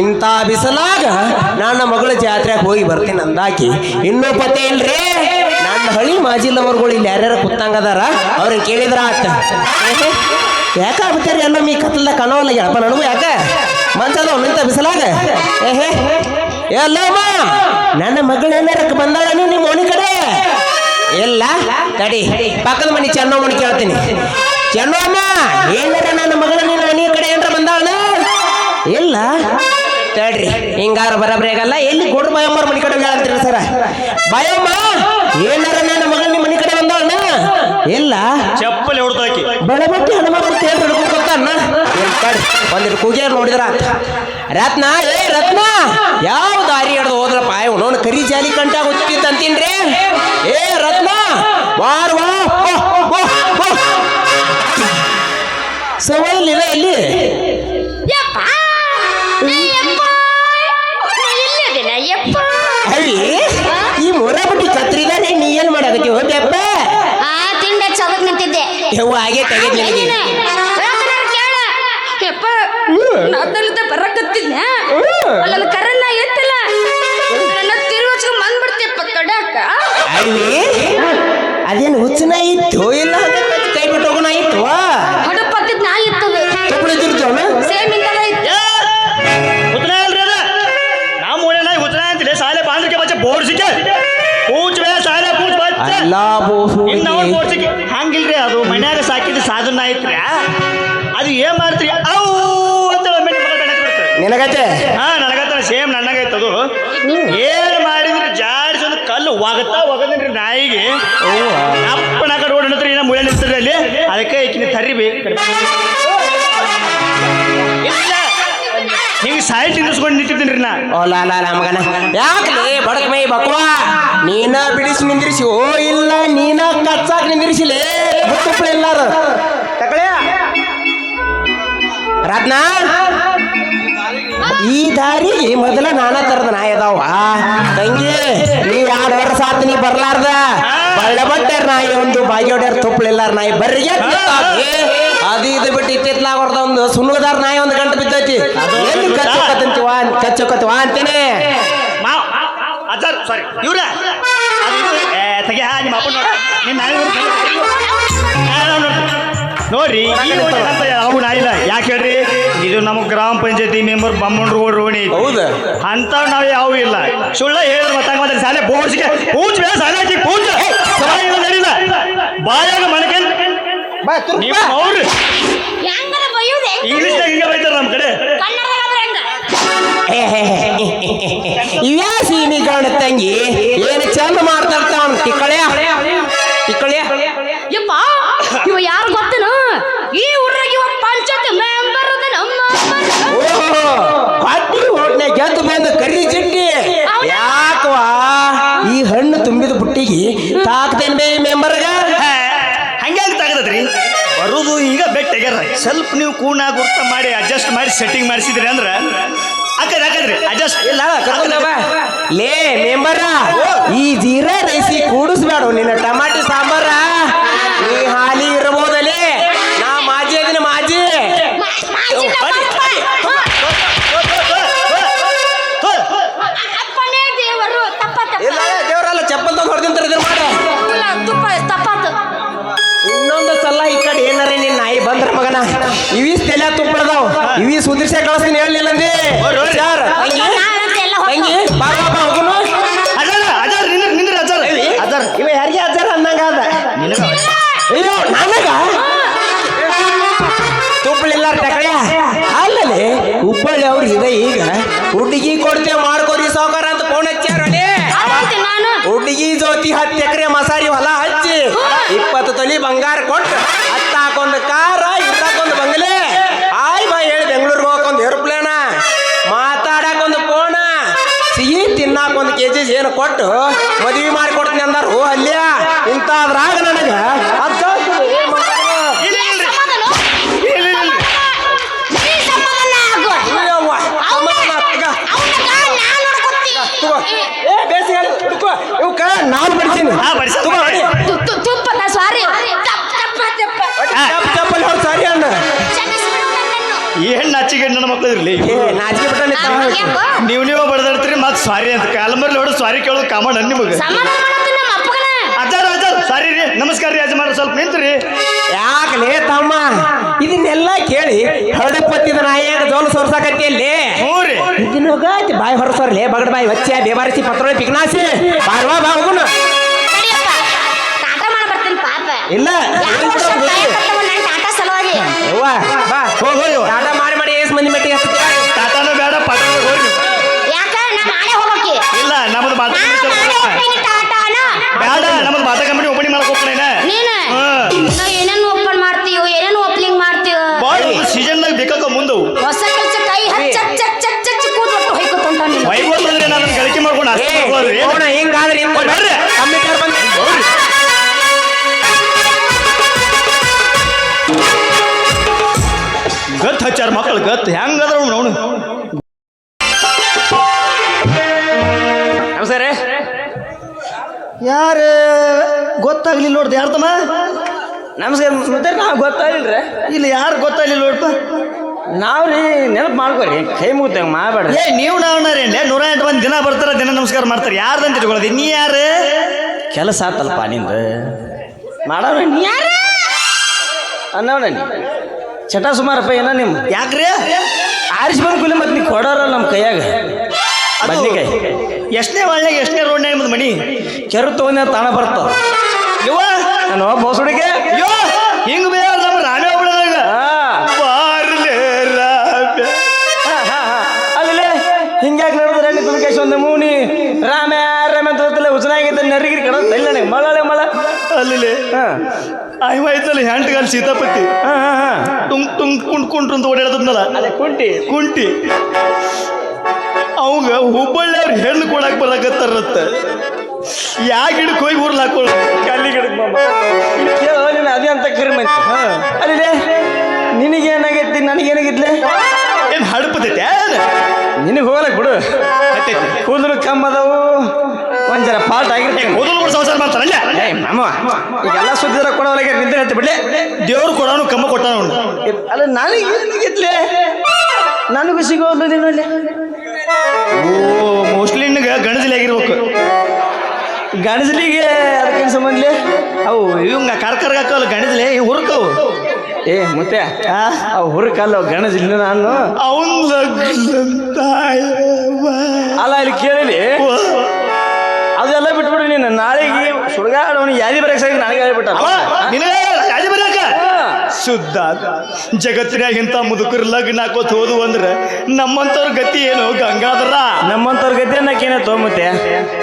ಇಂಥ ಬಿಸಲಾಗ ನನ್ನ ಮಗಳ ಜಾತ್ರೆಗೆ ಹೋಗಿ ಬರ್ತೀನಿ ಅಂದಾಕಿ. ಇನ್ನೂ ಪತ್ತೆ ಇಲ್ರಿ? ನನ್ನ ಹಳಿ ಮಾಜಿ ಲವರ್ಗಳು ಇಲ್ಲಿ ಯಾರ್ಯಾರು ಕುತ್ತಂಗದಾರ ಅವ್ರನ್ನ ಕೇಳಿದ್ರ ಆತ. ಯಾಕ ಆಗ್ಬಿಟ್ಟಾರಿ ಎಲ್ಲ ಮೀ ಕತ್ಲದ ಕಾಣೋಲ್ಲ ಯಪ್ಪ ನನಗೂ ಯಾಕ? ಮಂಚದ ನಿಂತ ಬಿಸಲಾಗ? ಎಲ್ಲಮ್ಮ ನನ್ನ ಮಗಳು ಏನಾರಕ್ಕೆ ಬಂದಾಳ ನಿಮ್ಮ ಮನೆ ಕಡೆ? ಎಲ್ಲ ತಡಿ, ಪಕ್ಕದ ಮನೆ ಚೆನ್ನಮ್ಮನ ಕೇಳ್ತೀನಿ. ಚೆನ್ನಮ್ಮ, ಏನಾರ ನನ್ನ ಮಗಳ ನಿನ್ನ ಮನೆ ಕಡೆ ಏನಾರ ಬಂದಾಳ? ಇಲ್ಲ. ತಡ್ರಿ ಹಿಂಗಾರ ಬರಬ್ರಿ ಆಗಲ್ಲ. ಎಲ್ಲಿ ಗೋಡ್ರ ಬಾಯಮ್ಮರ ಮನೆ ಕಡೆ ಹೇಳ್ತೀರಿ ಸರ? ಬಾಯಮ್ಮ ಏನಾರ ನನ್ನ ಮಗಳ ನಿಮ್ಮ ಮನೆ ಕಡೆ ಬಂದಾಳ ಇಲ್ಲ. ಚಪ್ಪಲಿ ಹೊಡ್ದಾಕಿ. ಬಳಬಟ್ಟಿ ಹನುಮಪ್ಪ ಗೊತ್ತಣ್ಣ ಹಿಡ್ಕೊತಾನ ಒಂದಿಟ್ಟು ಕೂಗ್ಯಾರ ನೋಡಿದ್ರ. ರತ್ನ ಏ ರತ್ನ ಯಾವ ದಾರಿ ಹಿಡ್ದು ಹೋದ್ರಪ್ಪ? ಇವನವನು ಕರಿ ಜಾಲಿ ಕಂಟ ಗೊತ್ತಿತ್ತು ಅಂತೀನ್ರಿ. ಏ ರತ್ನ ವಾರ್ ವಾ. ಸವಾಲಿಲ್ಲ ಇಲ್ಲಿ ಅವಿ ಈ ಮೊರ ಬಿಟ್ಟು ಕತ್ರಿದಾನೆ ನೀ ಏನ್ ಮಾಡೋದಕ್ಕೆ ಹೋಗ್ಯಪ್ಪ ಆ ತಿಂಡ ಚದಕ್ ನಿಂತಿದ್ದೆ. ಯವ್ವ ಹಾಗೆ ತೆಗೆದ್ಲಿ ಕೇಳ. ಯಪ್ಪ ಬರಕತ್ತಿದ್ನ ಅಲ್ಲಲ್ಲಿ ಕರನ್ನ ಸಿಕ್ಕಿ ಹಂಗಿಲ್ರಿ ಅದು ಮನ್ಯಾಗ ಸಾಕಿದ ಸಾಧನ ಐತ್ರಿ ಅದು ಏನ್ ಮಾಡ್ತೀರಿ? ಅವು ಅಂತ ಒಮ್ಮೆ ನಿನಗತ್ತೆ? ಹಾ ನನಗತ್ತ ಸೇಮ್ ನನಗೈತೆ ಅದು. ಏನ್ ಮಾಡಿದ್ರಿ? ಜಾಡ್ಸ್ ಒಂದು ಕಲ್ಲು ಒಗತಾ ಒಗದ್ರಿ ನಾಯಿಗೆ. ಅಪ್ಪನ ಕಡೆ ಓಡಿದ್ರೆ ಇನ್ನ ಮುಳೆ ನಿಲ್ತದ್ರಿ ಅಲ್ಲಿ. ಅದಕ್ಕೆ ಈಕಿನ ತರಿಬಿ ಸಾಯಿಲ್ ತಿನ್ನಿಸ್ಕೊಂಡು ನಿಂತಿದ್ದೀನಿ ನಾ. ಓ, ಲಾ ಯಾಕಲೇ ಬಡಕ್ ಮೈ ಬಕ್ವಾ? ನೀನ ಬಿಡಿಸಿ ನಿಂದಿರಿಸಿ. ಓ, ಇಲ್ಲ, ನೀನ ಕಚ್ಚಾಕ್ ನಿಂದಿರಿಸಿಲೇ ತಕಳೆ ರತ್ನ, ಈ ದಾರಿ ಮೊದಲ ನಾನಾ ತರದ ನಾಯದವ ತಂಗಿ, ನೀ ಯಾರ ಆತ, ನೀ ಬರ್ಲಾರ್ದ. ಬಳ್ಳ ಬಟ್ಟೆರ್ ನಾಯಿ ಒಂದು ಬಾಗಿಯೋಡ್ಯಾರ ತುಪ್ಪಳಿಲ್ಲಾರ ನಾಯಿ. ಬರ್ರಿ ಅದು ಇದು ಬಿಟ್ಟು ಇತ್ತಿತ್ಲಾಗ ಹೊಡೆದ ಒಂದು ಸುಣ್ಣದಾರ ನಾಯಿ ಒಂದು ಗಂಟು ಬಿದ್ದೈತಿ. ಎಲ್ಲಿ ಕಚ್ಚೋಕತ್ತಂತೀವ ಕಚ್ಚೋಕತ್ತೀವ ಅಂತೇನೆ. ಅಜ್ಜಾರ್ ಸಾರಿ ಇವ್ರ? ತೆಗೆ ನಿಮ್ಮ ಅಪ್ಪ ನೋಡ. ನಿಮ್ಮ ನಾಯಿ ನೋಡಿ. ನೋಡ್ರಿ ಅವು ನಾಯಿಲ್ಲ. ಯಾಕೆ ಹೇಳ್ರಿ? ಇದು ನಮ್ಮ ಗ್ರಾಮ ಪಂಚಾಯತಿ ಮೆಂಬರ್ ಬಮ್ಮಣ್ಣರು ರೋಣಿ. ಹೌದು? ಅಂತ ನಾವು ಯಾವ ಇಲ್ಲ. ಸುಳ್ಳ ಹೇಳಿದ್ರೆ ಮತ್ತೆ ಮತ್ತೆ ಸಾಲೆ ಬೋರ್ಡ್ಸ್ಗೆ ಪೂಜ್ ಬೇ ಶಾಲೆ ಹಾಕಿ ಪೂಜ್ ನಡೀಲ ಬಾಯಾಗ ತುರ್ಕ ನೀವು ಅವ್ರು ಇಂಗ್ಲೀಷ್ನಾಗ ಹಿಂಗೆ ಬೈತಾರ ನಮ್ಮ ಕಡೆ. ಇವ್ಯಾ ಸೀನಿ ಗಂಡ ತಂಗಿ ಏನು ಚಂದ ಮಾತಾಡ್ತಾವ ತಿಕ್ಕಳ್ಯ ತಿಕ್ಕಳ್ಯ ಯಪ್ಪ ಇವ ಯಾರು ಗೊತ್ತೇನು ಈ ಊರಾಗ ಇವ ಪಂಚಾಯತ್ ಮೆಂಬರ್ ಅದ ನಮ್ಮ ಓಹೋ ಪಾಟಿ ಹೋಟ್ನೆ ಗೆದ್ದು ಬಂದ ಕರಿ ಜಿಡ್ಡಿ ಯಾಕವಾ ಈ ಹಣ್ಣು ತುಂಬಿದ ಬುಟ್ಟಿಗೆ ತಾಕ್ತೇನ್ ಬೇ ಮೆಂಬರ್ಗ? ಹಂಗಾಗಿ ತಾಗದ್ರಿ ಬರೋದು ಈಗ ಬೆಟ್ ತೆಗ್ಯಾರ ಸ್ವಲ್ಪ ನೀವು ಕೂಣ ಗುರ್ತ ಮಾಡಿ ಅಡ್ಜಸ್ಟ್ ಮಾಡಿ ಸೆಟ್ಟಿಂಗ್ ಮಾಡಿಸಿದ್ರಿ ಅಂದ್ರೆ? ಹಾಕದ್ರಿ ಹಾಕದ್ರಿ ಅಡ್ಜಸ್ಟ್ ಇಲ್ಲ ಲೇ ಮೆಂಬರ ಈ ಜೀರಾ ರೈಸಿ ಕೂಡಿಸ್ಬೇಡ. ನಿನ್ನ ಟಮಾಟಿ ಸಾಂಬಾರ ಈ ಹಾಲಿ ತೆಲೆ ತುಪ್ಪಳದಾವ್ ಇವಿ ಸುದೃಶ್ಯ ಕಳಿಸ್ತೀನಿ ಹೇಳಲಿಲ್ಲ ಅಂದಿ ಹೋರಿ, ಹೋರಿ. ಸರ್ ತಂಗಿ ಎಲ್ಲ ತಂಗಿ ಹೋಗ್ತಾವ. ಬಾ ಬಾ ಬಾ ಹೋಗುನು. ಅಜಾರ ಅಜಾರ್ ನಿಂದ್ರ ನಿಂದ್ರ ಅಜಾರ್. ಅಜಾರ್. ಇವ ಯಾರಿಗೆ ಅಜ್ಜಾರ ಅನ್ನಂಗ ಅದ ನಿನಗ ಅಯ್ಯೋ ನನಗ? ತುಪ್ಪಳಿಲ್ಲ ಟಕಳ್ಯ? ಅಲ್ಲಲ್ಲಿ ಹುಬ್ಬಳ್ಳಿ ಅವ್ರು ಇದೆ ಈಗ. ಹುಡುಗಿ ಕೊಡ್ತೇವೆ ಮಾಡ್ಕೋರಿ ಸಾವುಕಾರ ಅಂತ ಫೋನ್ ಹಚ್ಚಾರಳೆ ಹುಡುಗಿ ಜೋತಿ ಹತ್ತು ಎಕರೆ ಮಸಾರಿ ಹೊಲ ಹಚ್ಚಿ ಇಪ್ಪತ್ತು ತೊಲಿ ಬಂಗಾರ ಕೊಟ್ಟು ಹತ್ತ ಹಾಕೊಂದು ಕೆ ಜಿ ಏನು ಕೊಟ್ಟು ಮದುವೆ ಮಾಡಿ ಕೊಡ್ತೀನಿ ಅಂದಾರು. ಅಲ್ಲಿಯ? ಇಂಥದ್ರಾಗ ನನಗೆ ಇರ್ಲಿ ಏ ನಾಚಿಕೆ? ನೀವು ನೀವು ಬಡದಾಡ್ತೀರಿ ಮತ್ತೆ ಸಾರಿ ಅಂತ ಕಾಲಂಬರ್ಲಿ ಹೊಡೆದು ಸಾರಿ ಕೇಳೋದು ಕಾಮಣ್ಣ ನಿಮಗೆ. ಸಮಾಧಾನ ಮಾಡತ್ತೀನಿ ನಮ್ಮ ಅಪ್ಪಗನ. ಅಜ್ಜಾರ ಅಜ್ಜಾರ ಸಾರಿ ರೀ. ನಮಸ್ಕಾರ ರೀ ಯಜಮಾನ ಸ್ವಲ್ಪ ನಿಂತ್ರಿ. ಯಾಕಲೇ ತಮ್ಮ? ಇದನ್ನೆಲ್ಲ ಕೇಳಿ ಹರಡಪ್ಪತ್ತಿದ ನಾಯಿಯಾಗ ಜೋಲು ಸೋರ್ಸಾಕತ್ತಿ ಅಲ್ಲಿ. ಹ್ಞೂ ರೀ. ಇದನ್ನೋಗಾತಿ ಬಾಯಿ ಹೊರಸೋರ್ಲೆ. ಬಗಡ ಬಾಯಿ ವಚ್ಚ ಬೇಬಾರಿಸಿ ಪತ್ರೊಳಿ ಪಿಗ್ನಾಸಿ ಬಾರ್ವಾ ಬಾ ಹೋಗುನ ಇಲ್ಲ. ಹಿಂಗಾದ್ರೆ. ಕಮ್ಮಿಟಾರ್ ಬಂದು ಗತ್ ಹಚ್ಚಾರ ಮಕ್ಕಳು ಗತ್ ಹೆಂಗದ್ರ ಅವನು ನಮಸ್ಕಾರ ಯಾರು ಗೊತ್ತಾಗ್ಲಿಲ್ಲ ನೋಡ್ದು ಯಾರು ತಮ್ಮ ನಮಸ್ಕಾರ ಮತ್ತೆ ನಾವು ಗೊತ್ತಾಗಿಲ್ರಿ ಇಲ್ಲಿ ಯಾರು ಗೊತ್ತಾಗ್ಲಿಲ್ಲ ನೋಡಪ್ಪ ನಾವ್ ರೀ ನೆನಪು ಮಾಡ್ಕೊರಿ ಕೈ ಮುಗ್ದಂಗೆ ಮಾಡಬೇಡ್ರಿ. ಏ ನೀವು ನಾವನಾರೇ ನೂರ ಎಂಟು ಮಂದಿ ದಿನ ಬರ್ತಾರ ದಿನ ನಮಸ್ಕಾರ ಮಾಡ್ತಾರೆ. ಯಾರ್ದಂತ ತಿಳ್ಕೊಳ್ಳೋದು ನೀ ಯಾರು? ಕೆಲಸ ಆತಲ್ಪ ನಿಂದು. ಮಾಡವ್ರ ನೀ ಯಾರು? ಅನ್ನವಣ ನೀ. ಚಟ ಸುಮಾರಪ್ಪ ಏನ ನಿಮ್ಮ ಯಾಕ್ರಿ? ಆರಿಸಿ ಬಂದು ಕೂಲಿ ಮತ್ತೆ ನೀ ಕೊಡೋರಲ್ಲ ನಮ್ಮ ಕೈಯಾಗ. ಬದ್ನಿಕಾಯಿ. ಎಷ್ಟನೇ ಒಳ್ಳೆ ಎಷ್ಟನೇ ರೋಡ್ನೇ ನಿಮ್ಮದು ಮಣಿ ಕೆರು ತಗೊಂಡ ತಾಣ ಬರ್ತಾವ. ಇವ ನಾನು ಬೋಸುಡಿಗೆ ಇಲ್ಲ ಮಳೆ ಮಳ ಅಲ್ಲಿ ಹಾ. ಆಯ್ವ ಐತಲ್ಲ ಹೆಂಟ್ಗಲ್ ಸೀತಾಪತಿ. ಹಾ ಹಾ ಹಾ. ತುಂಗ್ ತುಂಗ್ ಕುಂಟ್ ಕುಂಟ್ರು ಅಂತ ಓಡಾಡದಲ್ಲ ಅದೇ ಕುಂಟಿ. ಕುಂಟಿ. ಅವಂಗ ಹುಬ್ಬಳ್ಳಿ ಅವ್ರು ಹೆಣ್ಣು ಕೊಡಕ್ ಬರಕತ್ತಾರತ್ತ ಯಾ ಗಿಡಕ್ಕೆ ಹೋಗಿ ಊರ್ಲ ಹಾಕೊಳ್ಳ ಕಲ್ಲಿ ಗಿಡಕ್ಕೆ ನೀನು ಅದೇ ಅಂತ ಕರಿಮಂತ ಅಲ್ಲಿ ನಿನಗೇನಾಗೈತಿ ನನಗೇನಾಗಿದ್ಲೆ? ಏನು ಹಡಪತೈತೆ? ನಿನಗೆ ಹೋಗಲಕ್ ಬಿಡು. ಕೂದಲು ಕಮ್ಮದವು ಒಂದ್ ಜರ ಪಾಲ್ಟ್ ಆಗಿರ್ತೇನೆ ಮೊದಲು ಕೂಡ ಸಂಸಾರ ಮಾಡ್ತಾರಲ್ಲ ಏ ಈಗೆಲ್ಲ ಸುದ್ದಿರ ಕೊಡೋಲಾಗ ನಿಂತ ಹೇಳ್ತಿ ಬಿಡ್ಲೆ. ದೇವ್ರು ಕೊಡೋನು ಕಮ್ಮ ಕೊಟ್ಟಾನ ಅವ್ನು. ಅಲ್ಲ ನನಗೆ ಏನಾಗಿದ್ಲೆ ನನಗೂ ಸಿಗೋದು ನೀನಲ್ಲಿ ಓ ಮೋಸ್ಟ್ಲಿ ನಿನಗೆ ಗಣದಲ್ಲಿ ಆಗಿರ್ಬೇಕು. ಗಣಜಲಿಗೆ ಅದಕ್ಕೆ ಸಂಬಂಧಲಿ? ಅವು ಇವಂಗ ಕರ್ಕರ್ಗ ಹಾಕಲ್ಲ ಗಣದಲ್ಲಿ ಹುರ್ಕವು ಏ ಮತ್ತೆ? ಅವು ಹುರುಕಲ್ಲ ಗಣಜಲಿ ನಾನು. ಅವನ್ ಅಲ್ಲ ಇಲ್ಲಿ ಕೇಳಿಲಿ. ಅದೆಲ್ಲ ಬಿಟ್ಬಿಡು ನೀನು. ನಾಳೆಗೆ ಸುಡಗಾಡವನು ಯಾದಿ ಬರಕ್ ಸರಿ ನನಗೆ ಹೇಳ್ಬಿಟ್ಟ ಶುದ್ಧ ಜಗತ್ತಿನಾಗ ಇಂಥ ಮುದುಕರು ಲಗ್ನ ಹಾಕೋತ್ ಹೋದು ಅಂದ್ರೆ ನಮ್ಮಂತವ್ರ ಗತಿ ಏನು ಗಂಗಾಧರ? ನಮ್ಮಂತವ್ರ ಗತಿ ನಾಕೇನ ತೊಗೊಂಬತ್ತೆ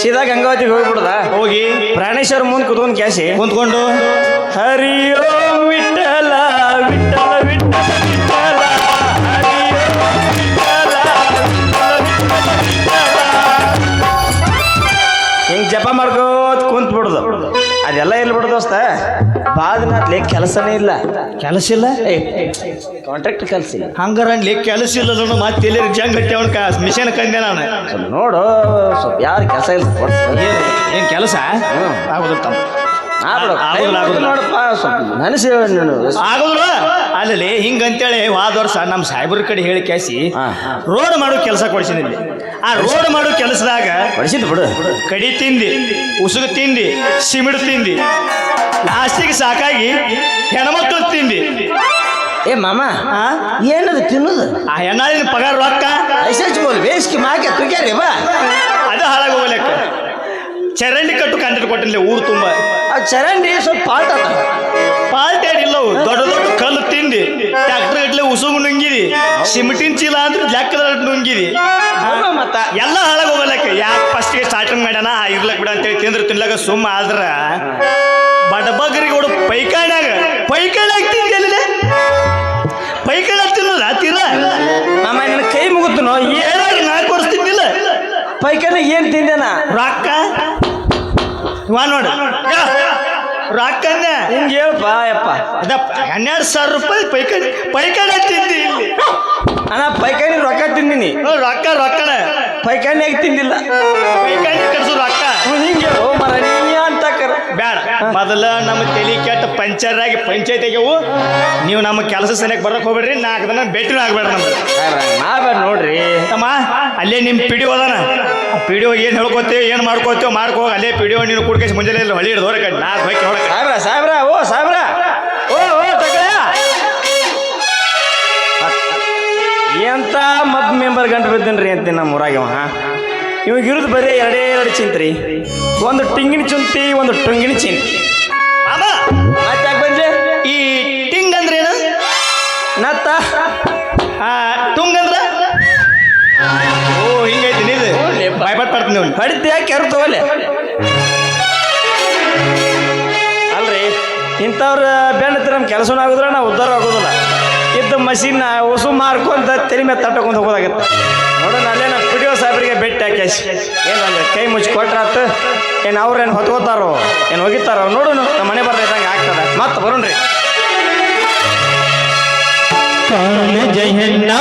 ಸೀದಾ ಗಂಗಾವತಿಗೆ ಹೋಗ್ಬಿಡ್ದ? ಹೋಗಿ. ಪ್ರಾಣೇಶ್ವರ ಮುಂದೆ ಕುತ್ಕೊಂಡು ಕ್ಯಾಸಿ ಕುಂತ್ಕೊಂಡು. ಹರಿಯೋ ವಿಠಲ ವಿಠಲ ವಿಠಲ. ಜಪ ಮಾಡ್ಕೋತ ಕುಂತ ಬಿಡುದು. ಅದೆಲ್ಲ ಎಲ್ಲಿ ಬಿಡು ದೋಸ್ತ? ಬಾದಿನಾತ್ಲೆ ಕೆಲಸನೇ ಇಲ್ಲ. ಕೆಲಸ ಇಲ್ಲ? ಕಾಂಟ್ರಾಕ್ಟ್ ಕೆಲಸ ಇಲ್ಲ. ಹಂಗಾರ ಅಲ್ಲಿ ಕೆಲಸ ಇಲ್ಲ ನಾನು ಮತ್ತೆ ಎಲ್ಲಿ ಜಂಗ್ ಹಟ್ಟಿ ಅವನ ಮಿಷನ್ ಕಂದೆ ನಾನು. ಸ್ವಲ್ಪ ನೋಡು ಸ್ವಲ್ಪ ಯಾರು ಕೆಲಸ ಇಲ್ಲ ಏನು ಕೆಲಸ. ಆಗೋದಿಲ್ಲ ತಮ್ಮ. ನೋಡಪ್ಪ ಸ್ವಲ್ಪ ನನಸಿ ನೀನು. ಆಗೋದಿಲ್ಲ. ಅಲ್ಲಿ ಹಿಂಗಂತೇಳಿ ಹೋದ ವರ್ಷ ನಮ್ಮ ಸಾಹೇಬ್ರ ಕಡೆ ಹೇಳಿ ಕ್ಯಾಸಿ ರೋಡ್ ಮಾಡೋ ಕೆಲಸ ಕೊಡಿಸಿದ್ದೀನಿ ಆ ರೋಡ್ ಮಾಡೋ ಕೆಲಸದಾಗ ಕೊಡಿಸಿದ್ ಬಿಡು. ಕಡಿ ತಿಂದಿ ಉಸುಗು ತಿಂದಿ ಸಿಮಿಡ್ ತಿಂದಿ ಲಾಸ್ಟಿಗೆ ಸಾಕಾಗಿ ಹೆಣ್ಮಕ್ಳು ತಿಂದಿ. ಏ ಮಾಮ? ಏನದು ತಿನ್ನುದು? ಆ ಹೆಣ್ಣಾಳಿನ ಪಗಾರ ರೊಕ್ಕ? ಬೇಸ್ಕಿ ಮಾಕೆ ತುಕ್ಯಾರಿ ಬಾ. ಅದು ಹಾಳಾಗೋಗ್ಲೆಕ್ಕ ಚರಂಡಿ ಕಟ್ಟು ಕಂಡಿಟ್ಟು ಕೊಟ್ಟಿಲ್ಲ ಊರು ತುಂಬ. ಆ ಚರಂಡಿ ಸ್ವಲ್ಪ ಪಾಲ್ಟ್ ಆತ. ಏನಿಲ್ಲ ಏನಿಲ್ಲವು ದೊಡ್ಡ ದೊಡ್ಡ ಕಲ್ಲು ತಿಂದಿ ಟ್ಯಾಕ್ಟರ್ ಗಟ್ಲೆ ಉಸುಗು ನುಂಗಿದಿ ಸಿಮೆಂಟಿನ ಚೀಲ ಅಂದ್ರೆ ಲೆಕ್ಕದ ನುಂಗಿದಿ. ಮತ್ತ. ಎಲ್ಲ ಹಾಳಾಗೋಗ್ಲೆಕ್ಕ ಯಾಕೆ ಫಸ್ಟ್ಗೆ ಸ್ಟಾರ್ಟಿಂಗ್ ಮಾಡ್ಯಾನ ಇರ್ಲಕ್ ಬಿಡ ಅಂತೇಳಿ ತಿಂದ್ರೆ ತಿನ್ಲಾಕ ಸುಮ್ಮ ಆದ್ರ ಬಡಬಗ್ರಿಗೆ ಹೊಡು ಪೈಕಾಣ್ಯಾಗ ಪೈಕಾಣ್ಯಾಗ ತಿಂದಿಲ್ಲ ಪೈಕಾಣ ತಿನ್ನೋದ? ತೀರ ಮಾಮ ನಿನ್ನ ಕೈ ಮುಗುತ್ತನೋ ಏನಾದ್ರು ನಾಲ್ಕು ವರ್ಷ ತಿಂದಿಲ್ಲ. ಪೈಕನ ಏನ್ ತಿಂದೇನ ರೊಕ್ಕ. ವಾ ನೋಡು. ರೊಕ್ಕನ್ನ ಹಿಂಗೆ ಹೇಳಪ್ಪ ಯಪ್ಪ. ಅದಪ್ಪ ಹನ್ನೆರಡು ಸಾವಿರ ರೂಪಾಯಿ ಪೈಕಾಣಿ ಪೈಕಾಣಿ ತಿಂದಿ ಇಲ್ಲಿ. ಅಣ್ಣ ಪೈಕಾನಿ ರೊಕ್ಕ ತಿಂದಿನಿ. ರೊಕ್ಕ ರೊಕ್ಕನ. ಪೈಕಾನಿಯಾಗ ತಿಂದಿಲ್ಲ. ಪೈಕಾಣಿ ಕಟ್ಸು ರೊಕ್ಕ. ಹಿಂಗೆ. ಓ ಮರ ನೀ ಅಂತ ಕರ. ಬೇಡ ಮೊದಲ ನಮ್ಮ ತಲೆ ಕೆಟ್ಟ ಪಂಚರ್ ಆಗಿ ಪಂಚಾಯತಿಗೆವು ನೀವು ನಮ್ಮ ಕೆಲಸ ಸರಿಯಾಗಿ ಬರಕ್ ಹೋಗ್ಬೇಡ್ರಿ. ನಾಲ್ಕು ದಿನ ಭೇಟಿನೂ ಆಗ್ಬೇಡ ನಮ್ಗೆ. ನಾವೇ ನೋಡ್ರಿ. ತಮ್ಮ ಅಲ್ಲೇ ನಿಮ್ಮ ಪಿ ಡಿ ಅದಾನ ಪಿ ಡಿ ಏನು ಹೇಳ್ಕೊತೀವಿ ಏನು ಮಾಡ್ಕೋತೀವೋ ಹೋಗಿ ಅಲ್ಲೇ ಪಿ ಡಿ ನೀನು ಕುಡ್ಕೇಸಿ ಮುಂಜಾನೆ ಇಲ್ಲಿ ಹೊಳಿ ಹಿಡ್ದು ಹೊರಗೆ ನಾ ಹೋಗಿ ಹೊರಗೆ ಸಾವಿರ ಓ ಸಾಹೇಬ್ರ. ಓ ಓ ತಗೊಳ್ಳ ಎಂತ ಮದ್ ಮೆಂಬರ್ ಗಂಟು ಬಿದ್ದೀನ್ರಿ ಅಂತ ನಮ್ಮ ಊರಾಗ ಇವ ಇವಾಗ ಇರೋದು ಬರೀ ಎರಡೇ ಎರಡು ಚಿಂತ್ರಿ. ಒಂದು ಟಿಂಗಿನ ಚುಂತಿ ಒಂದು ಟುಂಗಿನ ಚಿಂತಿ ಬಂದೆ ಈ ಟಿಂಗ್ ಅಂದ್ರೆ ಏನು? ನತ್ತ. ಆ ಬಾಯ್ಪಾಟ್ ಅವ್ನು. ಹೊಡಿತು ಯಾಕೆ? ಯಾರು ತಗೋಲೆ ಅಲ್ರಿ, ಇಂಥವ್ರ ಬೆಣ್ಣತ್ತಿ ನಮ್ಮ ಕೆಲಸನೂ ನಾ ನಾವು ಉದ್ಧಾರ ಆಗೋದಿಲ್ಲ. ಇದ್ದ ಮಷಿನ್ ಹೊಸು ಮಾರ್ಕೊಂತ ತಲೆ ಮೇಲೆ ತಟ್ಟಕೊಂಡು ಹೋಗೋದಾಗತ್ತೆ. ನೋಡೋಣ, ಅಲ್ಲೇ ನಾವು ಪಿ ಡಿ ಒ ಸಾಹೇಬ್ರಿಗೆ ಭೇಟಿ ಕೈ ಮುಚ್ಚಿ ಕೊಟ್ರಾತು ಏನು ಅವ್ರೇನು ಹೊತ್ಕೋತಾರೋ, ಏನು ಹೋಗಿತ್ತಾರೋ ನೋಡೋಣ ನಮ್ಮ ಮನೆ ಬರ್ದಂಗೆ ಆಗ್ತದೆ. ಮತ್ತೆ ಬರೋಣ್ರಿ. ಹೆಣ್ಣ.